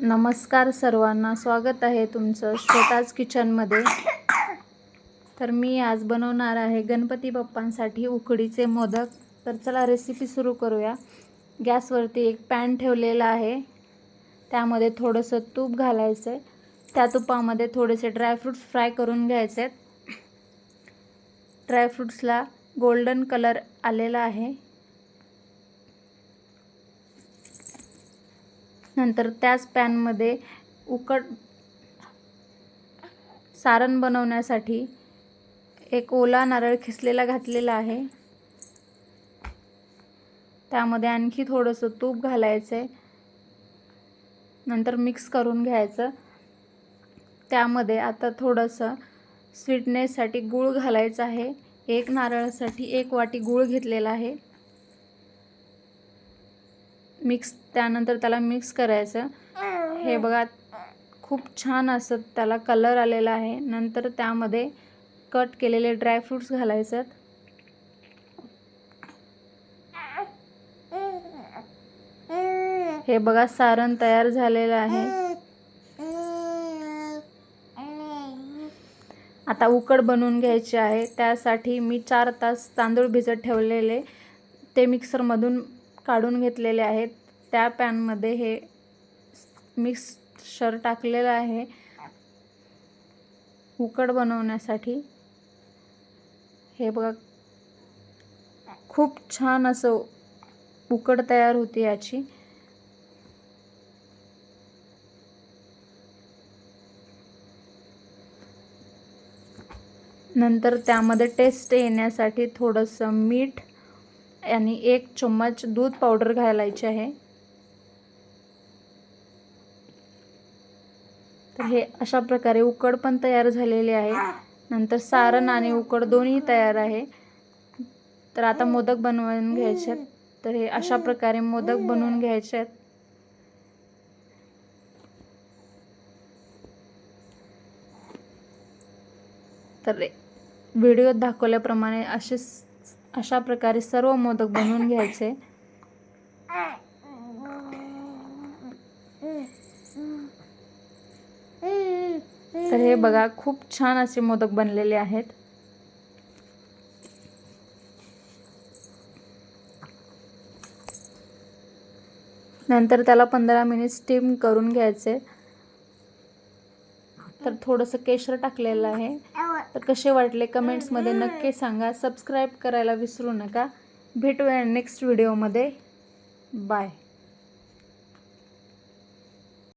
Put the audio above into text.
नमस्कार सर्वांना. स्वागत आहे तुमचं श्वेताज किचनमध्ये. तर मी आज बनवणार आहे गणपती बाप्पांसाठी उकडीचे मोदक. तर चला रेसिपी सुरू करूया. गॅसवरती एक पॅन ठेवलेला आहे. त्यामध्ये थोडंसं तूप घालायचं आहे त्या तुपामध्ये थोडेसे ड्रायफ्रूट्स फ्राय करून घ्यायचे आहेत ड्रायफ्रूट्सला गोल्डन कलर आलेला आहे. नंतर त्याच पॅनमध्ये उकड सारण बनवण्यासाठी एक ओला नारळ खिसलेला घातलेला आहे. त्यामध्ये आणखी थोडंसं तूप घालायचं आहे नंतर मिक्स करून घ्यायचं. त्यामध्ये आता थोडंसं स्वीटनेससाठी गूळ घालायचं आहे. एक नारळासाठी एक वाटी गूळ घेतलेला आहे. मिक्स त्यानंतर त्याला मिक्स करायचं. हे बघा खूप छान असं त्याला कलर आलेला आहे. नंतर त्यामध्ये कट केलेले ड्रायफ्रूट्स घालायचं हे बघा सारण तयार झालेलं आहे. आता उकड बनवून घ्यायची आहे. त्यासाठी मी चार तास तांदूळ भिजत ठेवलेले. ते मिक्सरमधून काढून घेतलेले आहेत. त्या पॅनमध्ये हे मिक्सर टाकलेलं आहे. उकड बनवण्यासाठी. हे बघा खूप छान असं उकड तयार होती याची. नंतर त्यामध्ये टेस्ट येण्यासाठी थोडंसं मीठ आणि एक चम्मच दूध पावडर घालायची आहे. तर हे अशा प्रकारे उकड पण तयार झालेले आहे नंतर सारण आणि उकड दोन्ही तयार आहे तर आता मोदक बनवून घ्यायचे आहेत तर हे अशा प्रकारे मोदक बनवून घ्यायचे आहेत तर व्हिडिओत दाखवल्याप्रमाणे असे अशा प्रकारे सर्व मोदक बनवून घ्यायचे तर हे बघा खूप छान असे मोदक बनलेले आहेत. नंतर त्याला पंधरा मिनिट स्टीम करून घ्यायचे. तर थोडंसं केशर टाकलेलं आहे. तर कसे वाटले कमेंट्समध्ये नक्की सांगा. सबस्क्राईब करायला विसरू नका. भेटूया नेक्स्ट व्हिडिओमध्ये बाय